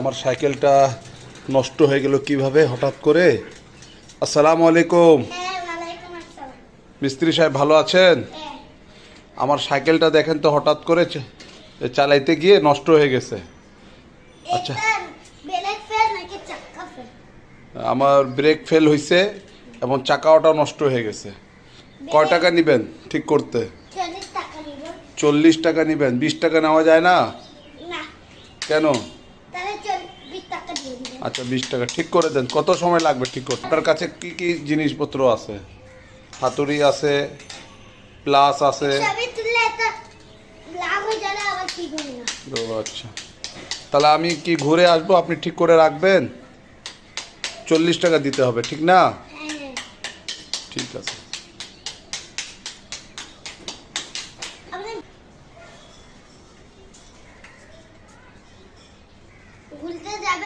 আমার সাইকেলটা নষ্ট হয়ে গেল কীভাবে হঠাৎ করে? আসসালামু আলাইকুম। হ্যাঁ মিস্ত্রি সাহেব ভালো আছেন? হ্যাঁ। আমার সাইকেলটা দেখেন তো হঠাৎ করে চালাইতে গিয়ে নষ্ট হয়ে গেছে। আচ্ছা। আমার ব্রেক ফেল হয়েছে এবং চাকাওটা নষ্ট হয়ে গেছে। কয় টাকা নেবেন ঠিক করতে? চল্লিশ টাকা নিব। নেবেন। বিশ টাকা নেওয়া যায় না। কেন? আচ্ছা বিশ টাকা। ঠিক করে দেন। কত সময় লাগবে ঠিক করতে? আপনার কাছে কি কি জিনিসপত্র আছে? হাতুড়ি আছে প্লাস আছে? আচ্ছা। তাহলে আমি কি ঘুরে আসব? আপনি ঠিক করে রাখবেন? চল্লিশ টাকা দিতে হবে ঠিক না? হ্যাঁ। ঠিক আছে আপনি ঘুরতে যাবে